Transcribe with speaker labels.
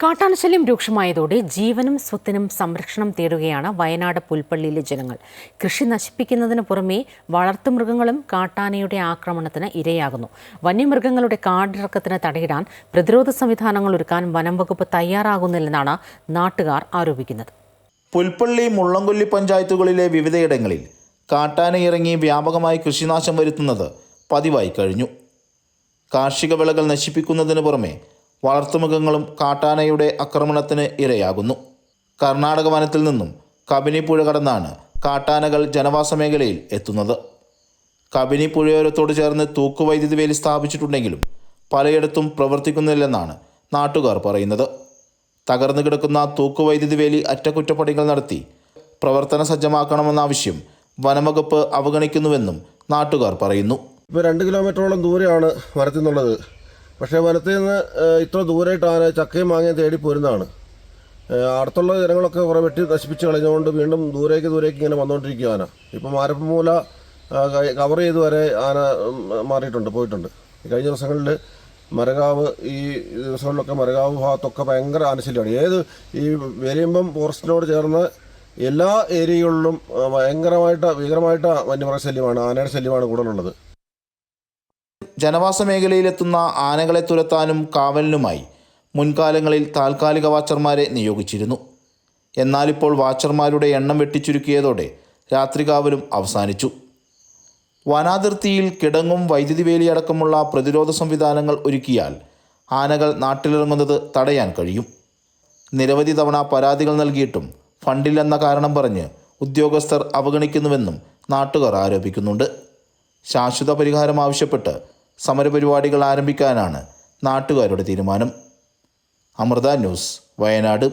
Speaker 1: കാട്ടാനശല്യം രൂക്ഷമായതോടെ ജീവനും സ്വത്തിനും സംരക്ഷണം തേടുകയാണ് വയനാട് പുൽപ്പള്ളിയിലെ ജനങ്ങൾ. കൃഷി നശിപ്പിക്കുന്നതിന് പുറമേ വളർത്തുമൃഗങ്ങളും കാട്ടാനയുടെ ആക്രമണത്തിന് ഇരയാകുന്നു. വന്യമൃഗങ്ങളുടെ കാടിറക്കത്തിന് തടയിടാൻ പ്രതിരോധ സംവിധാനങ്ങൾ ഒരുക്കാൻ വനം വകുപ്പ് തയ്യാറാകുന്നില്ലെന്നാണ് നാട്ടുകാർ ആരോപിക്കുന്നത്.
Speaker 2: പുൽപ്പള്ളി മുള്ളംകൊല്ലി പഞ്ചായത്തുകളിലെ വിവിധയിടങ്ങളിൽ കാട്ടാന ഇറങ്ങി വ്യാപകമായി കൃഷിനാശം വരുത്തുന്നത് പതിവായി കഴിഞ്ഞു. കാർഷിക വിളകൾ നശിപ്പിക്കുന്നതിന് പുറമെ വളർത്തുമൃഗങ്ങളും കാട്ടാനയുടെ ആക്രമണത്തിന് ഇരയാകുന്നു. കർണാടക വനത്തിൽ നിന്നും കബിനി പുഴ കടന്നാണ് കാട്ടാനകൾ ജനവാസ മേഖലയിൽ എത്തുന്നത്. കബിനി പുഴയോരത്തോട് ചേർന്ന് തൂക്കുവൈദ്യുതി വേലി സ്ഥാപിച്ചിട്ടുണ്ടെങ്കിലും പലയിടത്തും പ്രവർത്തിക്കുന്നില്ലെന്നാണ് നാട്ടുകാർ പറയുന്നത്. തകർന്നു കിടക്കുന്ന തൂക്കുവൈദ്യുതി വേലി അറ്റകുറ്റപ്പണികൾ നടത്തി പ്രവർത്തന സജ്ജമാക്കണമെന്ന ആവശ്യം വനംവകുപ്പ് അവഗണിക്കുന്നുവെന്നും നാട്ടുകാർ പറയുന്നു.
Speaker 3: ഇപ്പോൾ രണ്ട് കിലോമീറ്ററോളം ദൂരെയാണ് വനത്തിൽ നിന്നുള്ളത്. പക്ഷേ വനത്തിൽ നിന്ന് ഇത്ര ദൂരമായിട്ട് ആന ചക്കയും മാങ്ങയും തേടി പോരുന്നതാണ്. അടുത്തുള്ള ജനങ്ങളൊക്കെ കുറേ വെട്ടി നശിപ്പിച്ച് കളഞ്ഞുകൊണ്ട് വീണ്ടും ദൂരേക്ക് ദൂരേക്ക് ഇങ്ങനെ വന്നുകൊണ്ടിരിക്കുക ആന ഇപ്പം മാരപ്പമൂല കവർ ചെയ്ത് വരെ ആന മാറിയിട്ടുണ്ട് പോയിട്ടുണ്ട്. കഴിഞ്ഞ ദിവസങ്ങളിൽ മരകാവ് ഈ ദിവസങ്ങളിലൊക്കെ മരകാവ് ഭാഗത്തൊക്കെ ഭയങ്കര ആനശല്യമാണ്. ഏത് ഈ വെരിയമ്പം ഫോറസ്റ്റിനോട് ചേർന്ന് എല്ലാ ഏരിയകളിലും ഭയങ്കരമായിട്ട് ഭീകരമായിട്ട് വന്യമൃഗശല്യമാണ് ആനയുടെ ശല്യമാണ് കൂടുതലുള്ളത്.
Speaker 2: ജനവാസ മേഖലയിലെത്തുന്ന ആനകളെ തുരത്താനും കാവലിനുമായി മുൻകാലങ്ങളിൽ താൽക്കാലിക വാച്ചർമാരെ നിയോഗിച്ചിരുന്നു. എന്നാലിപ്പോൾ വാച്ചർമാരുടെ എണ്ണം വെട്ടിച്ചുരുക്കിയതോടെ രാത്രികാവലും അവസാനിച്ചു. വനാതിർത്തിയിൽ കിടങ്ങും വൈദ്യുതി വേലിയടക്കമുള്ള പ്രതിരോധ സംവിധാനങ്ങൾ ഒരുക്കിയാൽ ആനകൾ നാട്ടിലിറങ്ങുന്നത് തടയാൻ കഴിയും. നിരവധി തവണ പരാതികൾ നൽകിയിട്ടും ഫണ്ടില്ലെന്ന കാരണം പറഞ്ഞ് ഉദ്യോഗസ്ഥർ അവഗണിക്കുന്നുവെന്നും നാട്ടുകാർ ആരോപിക്കുന്നുണ്ട്. ശാശ്വത പരിഹാരം ആവശ്യപ്പെട്ട് സമരപരിപാടികൾ ആരംഭിക്കാനാണ് നാട്ടുകാരുടെ തീരുമാനം. അമൃത ന്യൂസ് വയനാട്.